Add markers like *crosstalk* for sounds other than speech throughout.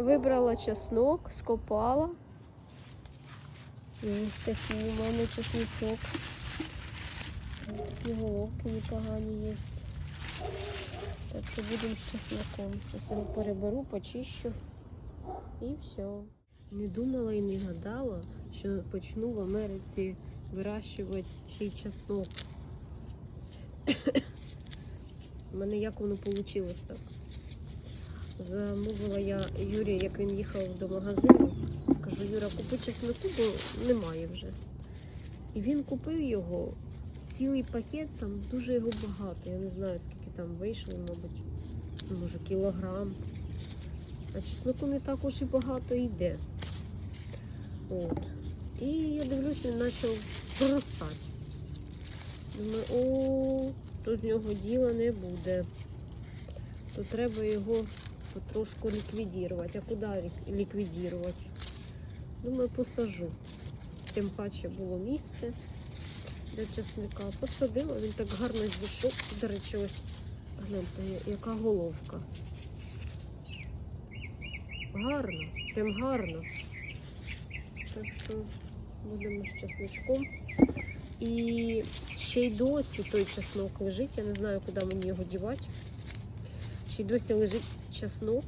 Вибрала чеснок, скопала. Ось такий у мене чесничок. Такі головки непогані є. Так що будемо з чесноком. Зараз його переберу, почищу і все. Не думала і не гадала, що почну в Америці вирощувати ще й чеснок. *coughs* У мене як воно вийшло так. Замовила я Юрія, як він їхав до магазину. Кажу, Юра, купи чесноку, бо немає вже. І він купив його, цілий пакет, там дуже його багато. Я не знаю, скільки там вийшло, мабуть, може кілограм. А чесноку не також і багато йде. От. І я дивлюся, він почав проростати. Думаю, о, то з нього діла не буде. То треба його потрошку ліквідувати. А куди ліквідувати? Думаю, посажу. Тим паче було місце для чесника. Посадила, він так гарно зійшов. До речі, ось гляньте, яка головка. Гарно, прям гарно. Так що будемо з чесничком. І ще й досі той чеснок лежить. Я не знаю, куди мені його дівати. Й досі лежить чеснок,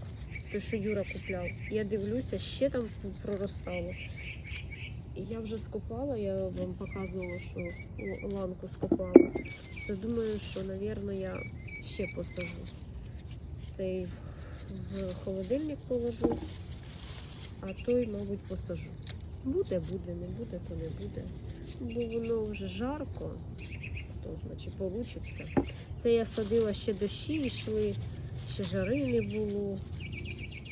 той, що Юра купляв. Я дивлюся, ще там проростало. Я вже скопала, я вам показувала, що ланку скопала. То думаю, що, мабуть, я ще посажу. Цей в холодильник положу, а той, мабуть, посажу. Буде, буде, не буде, то не буде. Бо воно вже жарко, то значить получиться. Це я садила ще дощі йшли, ще жари не було.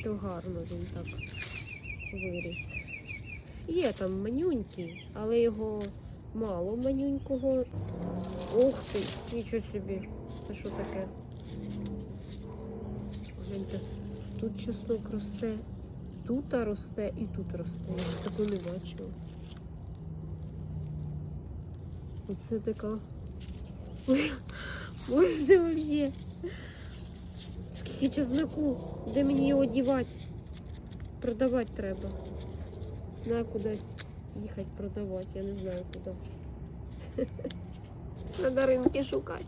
То гарно він так виріс. Є там манюнький, але його мало манюнького. Ух ти, нічого собі. Це що таке? Гляньте, тут чеснок росте, тут росте і тут росте. Я такого не бачила. Оце така. *laughs* Боже, це взагалі. Скільки чесноку? Де мені його дівати? Продавати треба. На кудись їхати продавати, я не знаю куди. Надо ринки шукати.